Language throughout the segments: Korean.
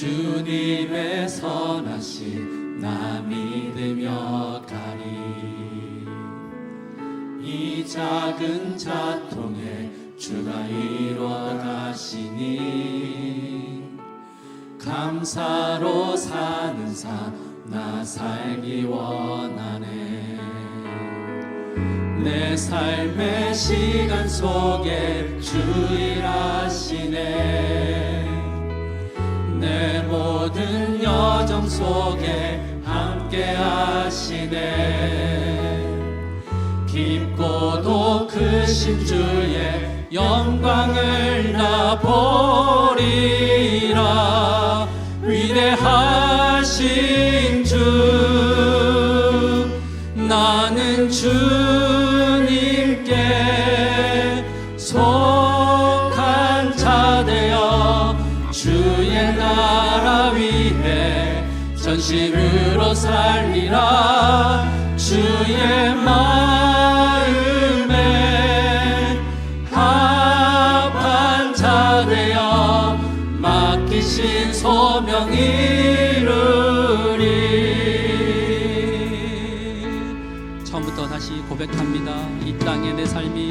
주님의 선하신 나 믿으며 가리 이 작은 자통에 주가 이루어 가시니 감사로 사는 삶 나 살기 원하네. 내 삶의 시간 속에 주일하시네 내 모든 여정 속에 함께 하시네. 깊고도 크신 주의 영광을 나 보리라. 위대하신 주 나는 주 전심으로 살리라. 주의 마음에 합한 자 되어 맡기신 소명 이루리. 고백합니다. 이 땅에 내 삶이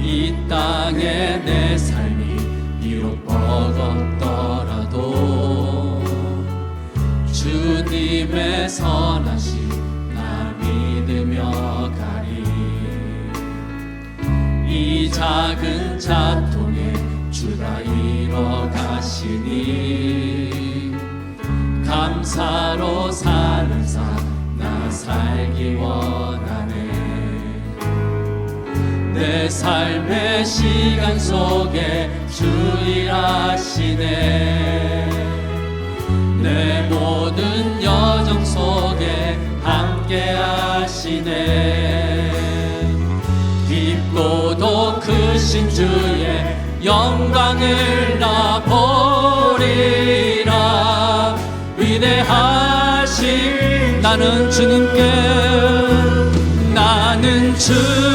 이 땅에 내 삶이 비록 버겁더 주님의 선하심 나 믿으며 가리. 이 작은 자통에 주가 이뤄 가시니 감사로 사는 삶나 살기 원하네. 내 삶의 시간 속에 주 일하시네 내 모든 여정 속에 함께 하시네. 깊고도 크신 주의 영광을 나 보리라. 위대하신 나는 주님께 나는 주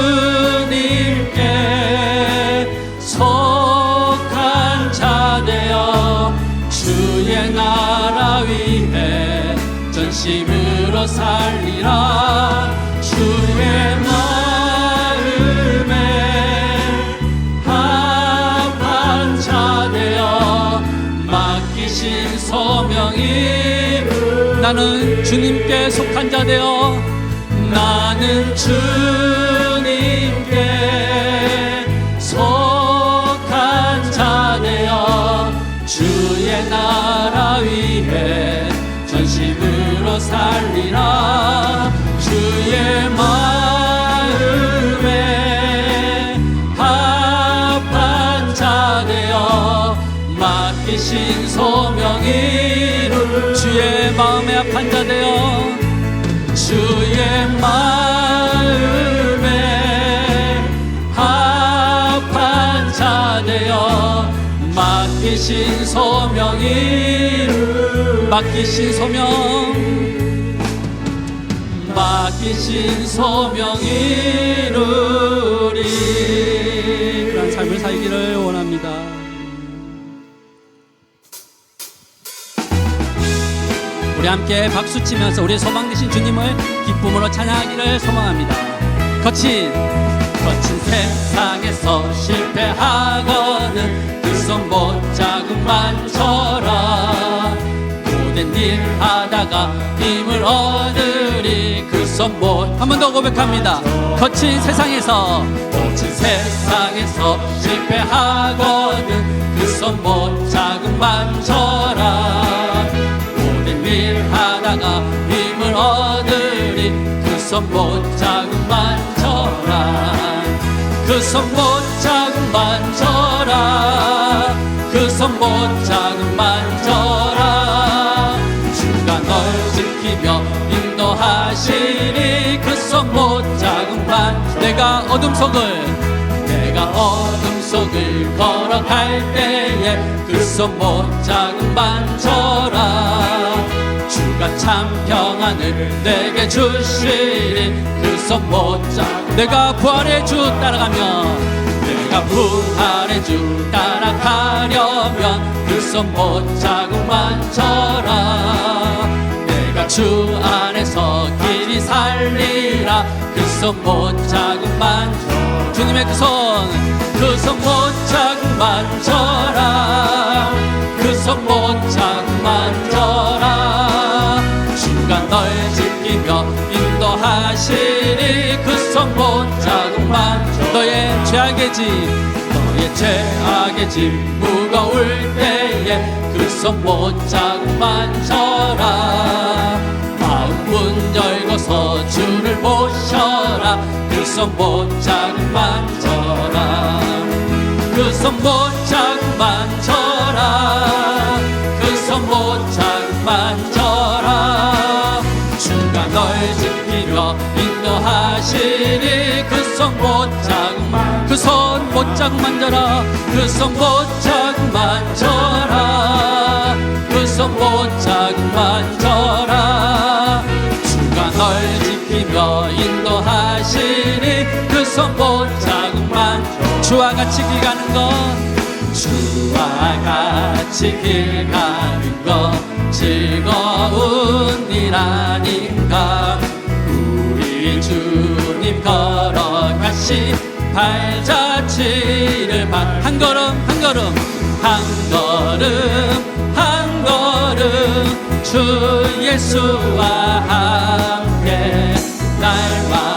나는 주님께 속한 자 되어 나는 주님께 속한 자 되어 주의 나라 위해 전심으로 살리라. 주의 마음에 합한 자 되어 맡기신 소명이 맡기신 소명 맡기신 소명 이루리 그런 삶을 살기를 원합니다. 우리 함께 박수 치면서 우리 소망 되신 주님을 기쁨으로 찬양하기를 소망합니다. 거친 거친 세상에서 실패하거든 그 손 못 잡음만 쳐라 고된 일 하다가 힘을 얻으리 그 손 못 한 번 더 고백합니다. 거친 세상에서 거친 세상에서 실패하거든 그 손못 잡음만 쳐라 모든 일 하다가 힘을 얻으리 그 손못 잡음 만져라. 그 손못 잡음 만져라. 그 손못 잡음 만져라. 주가 널 지키며 인도하시니 그 손못 잡음 만 내가 어둠 속을 내가 어둠 속을 걸어갈 때에 그 손못 잡음 만져라 주가 참 평안을 내게 주시리 그손 못잡 내가 부활의 주 따라가면 내가 부활의 주 따라가려면 그 손 못자국만 쳐라 내가 주 안에서 길이 살리라. 그 손 못자국만 주님의 그 손 그 손 못자국만 쳐라 그 손 못자국만 쳐라 주가 널 지키며 인도하시니 그 손 못 자국만 너의 죄악의 짐 너의 죄악의 짐 무거울 때에 그 손 못 자국만 쳐라. 마음 문 열고서 주를 모셔라. 그 손 못 자국만 쳐라. 그 손 못 자국만 쳐라. 그 손 못 자국만 쳐라 주가 널 지키며 인도하시니 그손 못자국만 그 손 못자국만 져라 그 손 못자국만 져라 그 손 못자국만 져라 주가 널 지키며 인도하시니 그 손 못자국만 주와 같이 길 가는 것 주와 같이 길 가는 것 즐거운 일 아닌가 주님 걸어가신 발자취를 한 걸음 한 걸음 한 걸음 한 걸음 주 예수와 함께 날마다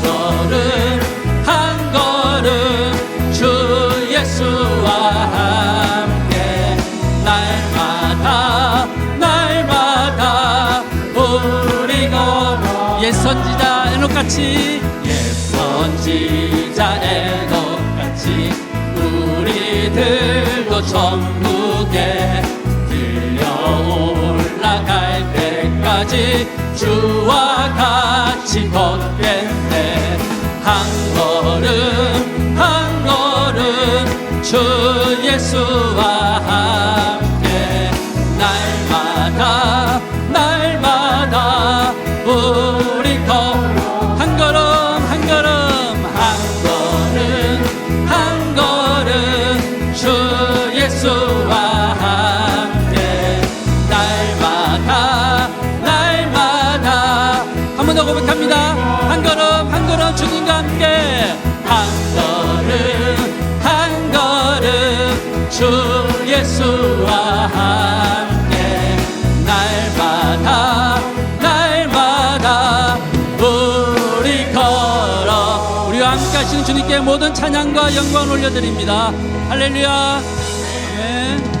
같이 옛 선지자 에녹같이 우리들도 천국에 들려 올라갈 때까지 주와 같이 걷겠네. 한 걸음 한 걸음 주 예수와 함께 주님께 모든 찬양과 영광을 올려드립니다 할렐루야 아멘.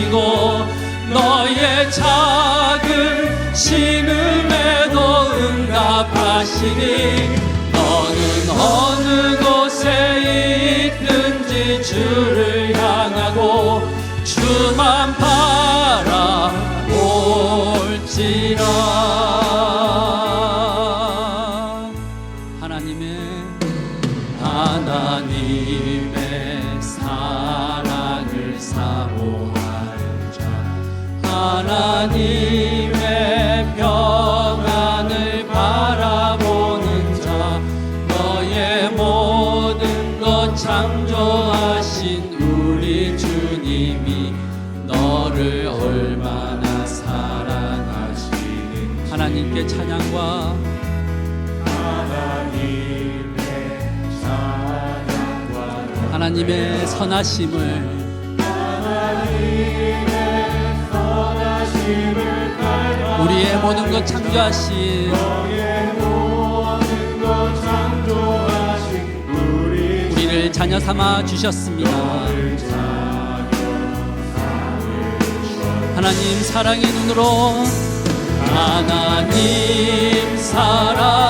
비춰주시고 너의 작은 신음에도 응답하시니 너는 어느 곳에 있든지 주를 향하고 주만 바라볼지라. 하나님의 사랑을 사모하는 자 하나님의 평안을 바라보는 자 너의 모든 것 창조하신 우리 주님이 너를 얼마나 사랑하시는 하나님께 찬양과 하나님의 선하심을 우리의 모든 것 창조하신 우리를 자녀 삼아 주셨습니다. 하나님 사랑의 눈으로 하나님 사랑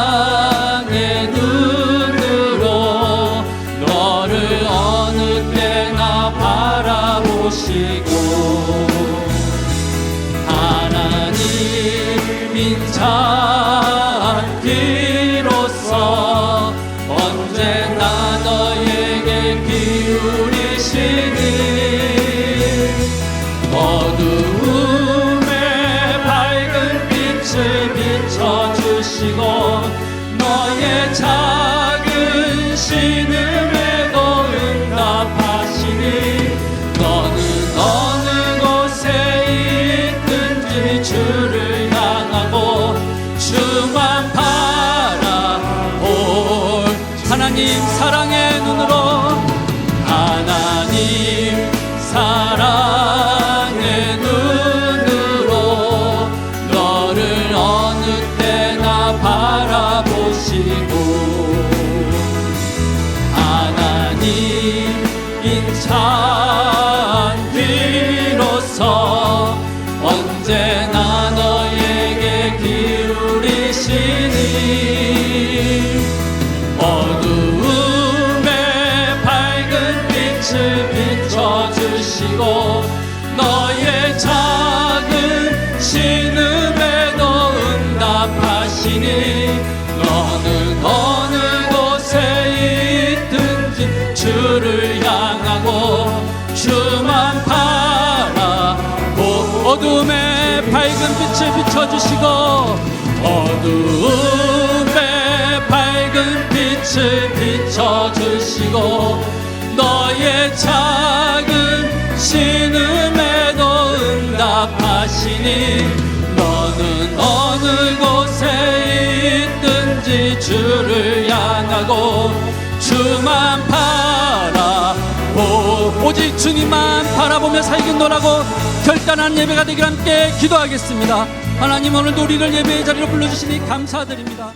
하나님인 잔기로서 언제나 너에게 기울이시니 어두움에 밝은 빛을 비춰주시고 너의 작 비춰주시고 어두움에 밝은 빛을 비춰주시고 너의 작 오직 주님만 바라보며 살겠노라고 결단한 예배가 되길 함께 기도하겠습니다. 하나님 오늘도 우리를 예배의 자리로 불러주시니 감사드립니다